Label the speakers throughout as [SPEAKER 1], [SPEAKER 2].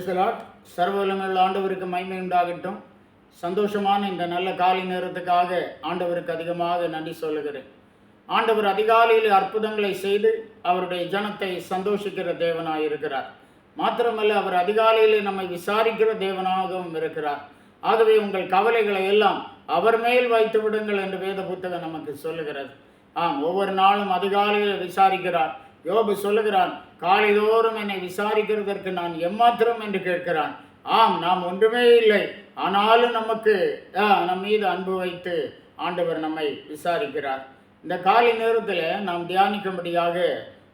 [SPEAKER 1] பிரைசலாட் சர்வலங்கள் ஆண்டவருக்கு மைமை உண்டாகட்டும். சந்தோஷமான இந்த நல்ல காலை நேரத்துக்காக ஆண்டவருக்கு அதிகமாக நன்றி சொல்லுகிறேன். ஆண்டவர் அதிகாலையில் அற்புதங்களை செய்து அவருடைய ஜனத்தை சந்தோஷிக்கிற தேவனாக இருக்கிறார். மாத்திரமல்ல அவர் அதிகாலையில் நம்மை விசாரிக்கிற தேவனாகவும் இருக்கிறார். ஆகவே உங்கள் கவலைகளை எல்லாம் அவர் மேல் வைத்து விடுங்கள் என்று வேத புத்தகம் நமக்கு சொல்லுகிறது. ஆம் ஒவ்வொரு நாளும் அதிகாலையில் விசாரிக்கிறார். யோபு சொல்லுகிறான் காலைதோறும் என்னை விசாரிக்கிறதற்கு நான் எம்மாத்திரம் என்று கேட்கிறான். ஆம் நாம் ஒன்றுமே இல்லை. ஆனாலும் நமக்கு ஆ, நம் மீது அன்பு வைத்து ஆண்டவர் நம்மை விசாரிக்கிறார். இந்த காலை நேரத்தில் நாம் தியானிக்கும்படியாக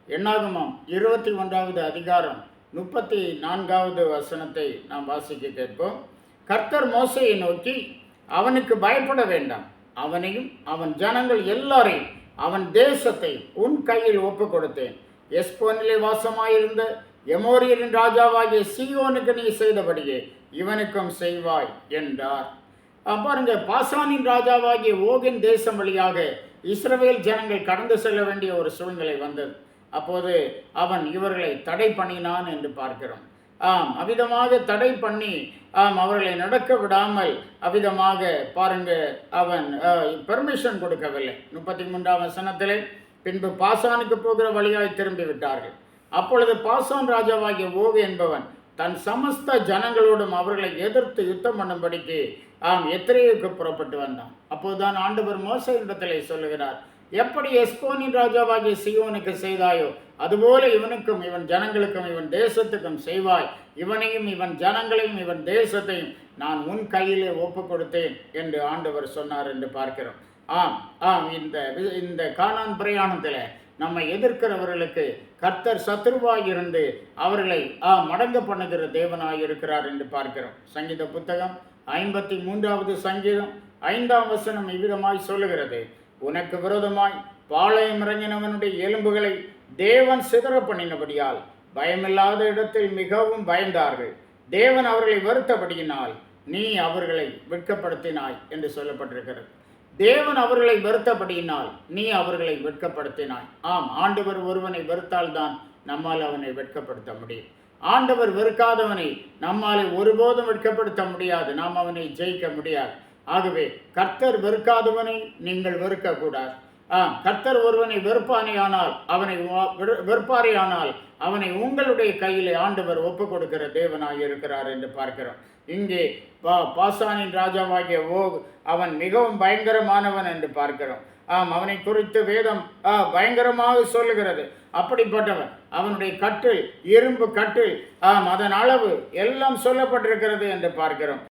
[SPEAKER 1] என்னாகுமாம் இருபத்தி ஒன்றாவது அதிகாரம் முப்பத்தி நான்காவது வசனத்தை நாம் வாசிக்க கேட்போம். கர்த்தர் மோசையை நோக்கி அவனுக்கு பயப்பட வேண்டாம். அவனையும் அவன் ஜனங்கள் எல்லாரையும் அவன் தேசத்தை உன் கையில் ஒப்பு கொடுத்தேன் எஸ்போனிலே வாசமாயிருந்த எமோரியரின் ராஜாவாகிய சியோனுக்கு நீ செய்தபடியே இவனுக்கும் செய்வாய் என்றார். பாருங்க பாசானின் ராஜாவாகிய ஓகின் தேசம் வழியாக இஸ்ரவேல் ஜனங்கள் கடந்து செல்ல வேண்டிய ஒரு சூழ்நிலை வந்தது. அப்போது அவன் இவர்களை தடை பண்ணினான் என்று பார்க்கிறோம். ஆம் அவிதமாக தடை பண்ணி ஆம் அவர்களை நடக்க விடாமல் அவிதமாக பாருங்க அவன் பெர்மிஷன் கொடுக்கவில்லை. முப்பத்தி மூன்றாம் வசனத்திலே பின்பு பாசானுக்கு போகிற வழியாய் திரும்பி விட்டார்கள் அப்பொழுது பாசான் ராஜாவாகிய ஓகு என்பவன் தன் சமஸ்த ஜனங்களோடும் அவர்களை எதிர்த்து யுத்தம் பண்ணும்படிக்கு ஆம் எத்திரையுக்கு புறப்பட்டு வந்தான். அப்போதுதான் ஆண்டவர் மோசையிடத்திலே சொல்லுகிறார் எப்படி எஸ்போனின் ராஜாவாகிய சியோனுக்கு செய்தாயோ அதுபோல இவனுக்கும் இவன் ஜனங்களுக்கும் இவன் தேசத்துக்கும் செய்வாய். இவனையும் இவன் ஜனங்களையும் இவன் தேசத்தையும் நான் உன் கையிலே ஒப்பு கொடுத்தேன் என்று ஆண்டவர் சொன்னார் என்று பார்க்கிறோம். ஆம் ஆம் இந்த வி- இந்த காணான் பிரயாணத்தில் நம்மை எதிர்க்கிறவர்களுக்கு கர்த்தர் சத்ருவாய் இருந்து அவர்களை ஆ மடங்கு பண்ணுகிற தேவனாய் இருக்கிறார் என்று பார்க்கிறோம். சங்கீத புத்தகம் ஐம்பத்தி மூன்றாவது சங்கீதம் ஐந்தாம் வசனம் இவ்விதமாய் சொல்லுகிறது. உனக்கு விரோதமாய் பாளையம் இறங்கினவனுடைய எலும்புகளை தேவன் சிதற பண்ணினபடியால் பயமில்லாத இடத்தில் மிகவும் பயந்தார்கள். தேவன் அவர்களை வருத்தபடியினால் நீ அவர்களை வெட்கப்படுத்தினாய் என்று சொல்லப்பட்டிருக்கிறது. தேவன் அவர்களை வெறுத்தபடியினால் நீ அவர்களை வெட்கப்படுத்தினாய். ஆம் ஆண்டவர் ஒருவனை வெறுத்தால்தான் நம்மால் அவனை வெட்கப்படுத்த முடியும். ஆண்டவர் வெறுக்காதவனை நம்மால் ஒருபோதும் வெட்கப்படுத்த முடியாது. நாம் அவனை ஜெயிக்க முடியாது. ஆகவே கர்த்தர் வெறுக்காதவனை நீங்கள் வெறுக்கக்கூடாது. கர்த்தர் ஒருவனை வெறுப்பானேயானால் அவனை வா- அவனை உங்களுடைய கையிலே ஆண்டவர் ஒப்பு கொடுக்கிற தேவனாக இருக்கிறார் என்று பார்க்கிறோம். இங்கே பா பாசானின் ராஜாவாகிய ஓக் அவன் மிகவும் பயங்கரமானவன் என்று பார்க்கிறோம். ஆம் அவனை குறித்து வேதம் ஆ, பயங்கரமாக சொல்லுகிறது. அப்படிப்பட்டவன் அவனுடைய கட்டில் இரும்பு கட்டில் ஆம் அதன் அளவு எல்லாம் சொல்லப்பட்டிருக்கிறது என்று பார்க்கிறோம்.